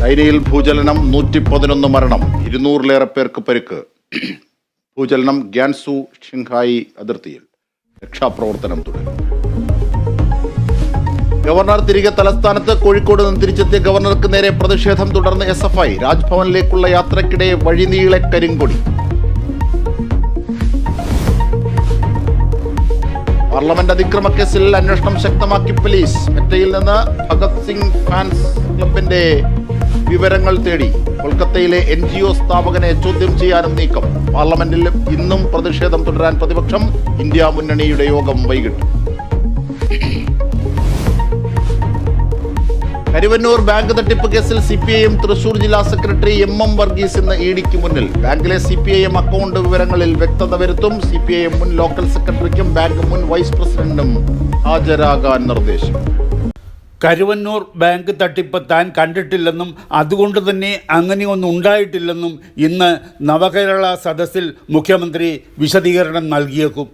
ചൈനയിൽ ഭൂചലനം നൂറ്റി പതിനൊന്ന് മരണം. ഇരുന്നൂറിലേറെ പേർക്ക് പരിക്ക്. ഭൂചലനം ഗ്യാൻസു ഷിങ്ഹായി അതിർത്തിയിൽ. രക്ഷാപ്രവർത്തനം തുടരും ഗവർണർ തിരികെ തലസ്ഥാനത്ത് കോഴിക്കോട് നിന്ന് തിരിച്ചെത്തിയ ഗവർണർക്ക് നേരെ പ്രതിഷേധം തുടർന്ന് എസ് എഫ് ഐ രാജ്ഭവനിലേക്കുള്ള യാത്രക്കിടെ വഴിനീളെ കരിങ്കൊടി. പാർലമെന്റ് അതിക്രമക്കേസിൽ അന്വേഷണം ശക്തമാക്കി പോലീസ്. മെറ്റയിൽ നിന്ന് ഭഗത് സിംഗ് ഫാൻസ് ക്ലബിന്റെ വിവരങ്ങൾ തേടി കൊൽക്കത്തയിലെ എൻ ജി ഒ സ്ഥാപകനെ ചോദ്യം ചെയ്യാനും നീക്കം. പാർലമെന്റിൽ ഇന്നും പ്രതിഷേധം തുടരാൻ പ്രതിപക്ഷം ഇന്ത്യ മുന്നണിയുടെ യോഗം വൈകിട്ട്. കരുവന്നൂർ ബാങ്ക് തട്ടിപ്പ് കേസിൽ C P I M Thrissur ജില്ലാ സെക്രട്ടറി എം എം വർഗീസ് ഇന്ന് ഇ ഡിക്ക് മുന്നിൽ. ബാങ്കിലെ C P I M account വിവരങ്ങളിൽ വ്യക്തത വരുത്തും. സി പി ഐ എം മുൻ ലോക്കൽ സെക്രട്ടറിക്കും ബാങ്ക് മുൻ വൈസ് പ്രസിഡന്റിനും ഹാജരാകാൻ നിർദ്ദേശം. കരുവന്നൂർ ബാങ്ക് തട്ടിപ്പ് താൻ കണ്ടിട്ടില്ലെന്നും അതുകൊണ്ട് തന്നെ അങ്ങനെയൊന്നും ഉണ്ടായിട്ടില്ലെന്നും ഇന്ന് നവകേരള സദസ്സിൽ മുഖ്യമന്ത്രി വിശദീകരണം നൽകിയേക്കും.